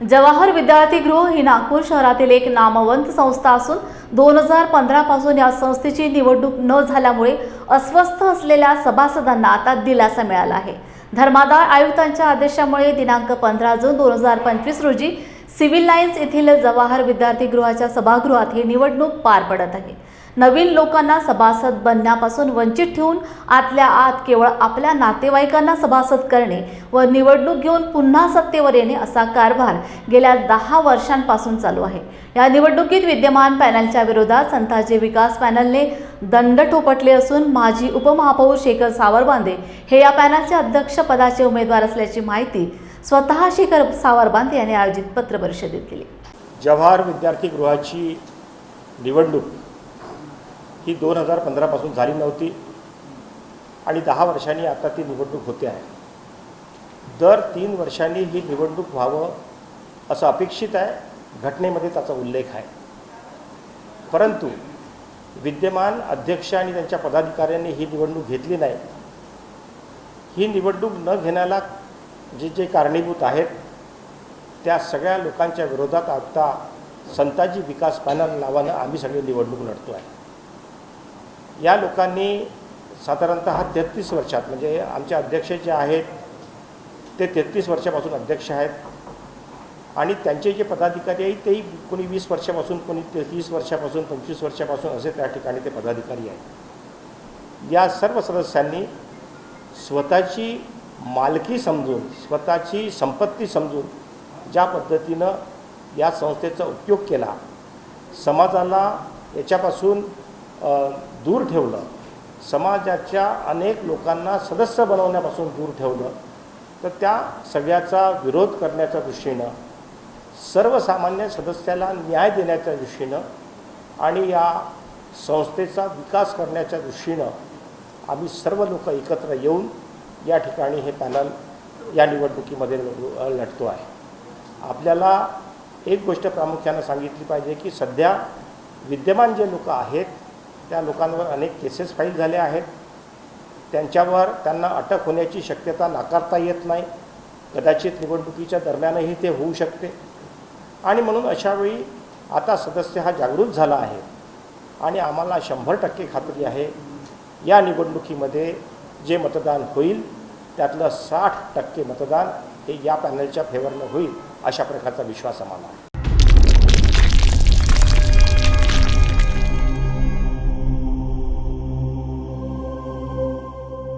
जवाहर विद्यार्थीगृह ही नागपूर शहरातील एक नामवंत संस्था असून दोन हजार पंधरापासून या संस्थेची निवडणूक न झाल्यामुळे अस्वस्थ असलेल्या सभासदांना आता दिलासा मिळाला आहे. धर्मादाय आयुक्तांच्या आदेशामुळे दिनांक पंधरा जून दोन हजार पंचवीस रोजी सिव्हिल लाईन्स येथील जवाहर विद्यार्थीगृहाच्या सभागृहात ही निवडणूक पार पडत आहे. नवीन लोकांना सभासद बनण्यापासून वंचित ठेवून आतल्या आत केवळ आपल्या नातेवाईकांना सभासद करणे व निवडणूक घेऊन पुन्हा सत्तेवर येणे असा कारभार गेल्या दहा वर्षांपासून चालू आहे. या निवडणुकीत विद्यमान पॅनलच्या विरोधात संताजी विकास पॅनलने दंड ठोपटले असून माजी उपमहापौर शेखर सावरबांदे हे या पॅनलचे अध्यक्षपदाचे उमेदवार असल्याची माहिती स्वतः शेखर सावरबांदे यांनी आयोजित पत्रपरिषदेत दिली. जवाहर विद्यार्थीगृहाची निवडणूक ही दोन हजार पंधरापासून झाली नव्हती. आणि दहा वर्षांनी आता ती निवडणूक होते आहे. दर तीन वर्षांनी ही निवडणूक व्हावं असं अपेक्षित आहे. घटनेमध्ये त्याचा उल्लेख आहे. परंतु विद्यमान अध्यक्ष आणि त्यांच्या पदाधिकाऱ्यांनी ही निवडणूक घेतली नाही. ही निवडणूक न घेण्याला जे जे कारणीभूत आहेत त्या सगळ्या लोकांच्या विरोधात आता संताजी विकास पॅनल नावानं आम्ही सगळे निवडणूक लढतो आहे या लोकांनी साधारणत तेहतीस वर्षात म्हणजे आमचे अध्यक्ष जे आहेत ते तेहतीस वर्षापासून अध्यक्ष आहेत. आणि त्यांचे जे पदाधिकारी आहेत तेही कोणी वीस वर्षापासून कोणी तेहतीस वर्षापासून पंचवीस वर्षापासून असे त्या ठिकाणी ते पदाधिकारी आहेत. या सर्व सदस्यांनी स्वतःची मालकी समजून स्वतःची संपत्ती समजून ज्या पद्धतीनं या संस्थेचा उपयोग केला समाजाला याच्यापासून दूर ठेवलं. समाजाच्या अनेक लोकांना सदस्य बनवण्यापासून दूर ठेवलं. तर त्या सगळ्याचा विरोध करण्याच्या दृष्टीनं सर्वसामान्य सदस्याला न्याय देण्याच्या दृष्टीनं आणि या संस्थेचा विकास करण्याच्या दृष्टीनं आम्ही सर्व लोक एकत्र येऊन या ठिकाणी हे पॅनल या निवडणुकीमध्ये लढतो आहे. आपल्याला एक गोष्ट प्रामुख्यानं सांगितली पाहिजे की सध्या विद्यमान जे लोक आहेत त्या लोकांवर अनेक केसेस फाईल झाल्या आहेत. त्यांच्यावर त्यांना अटक होण्याची शक्यता नाकारता येत नाही. कदाचित निवडणुकीच्या दरम्यानही ते होऊ शकते. आणि म्हणून अशावेळी आता सदस्य हा जागृत झाला आहे. आणि आम्हाला शंभर टक्के खात्री आहे या निवडणुकीमध्ये जे मतदान होईल त्यातलं साठ टक्के मतदान हे या पॅनलच्या फेवरनं होईल अशा प्रकारचा विश्वास आम्हाला आहे.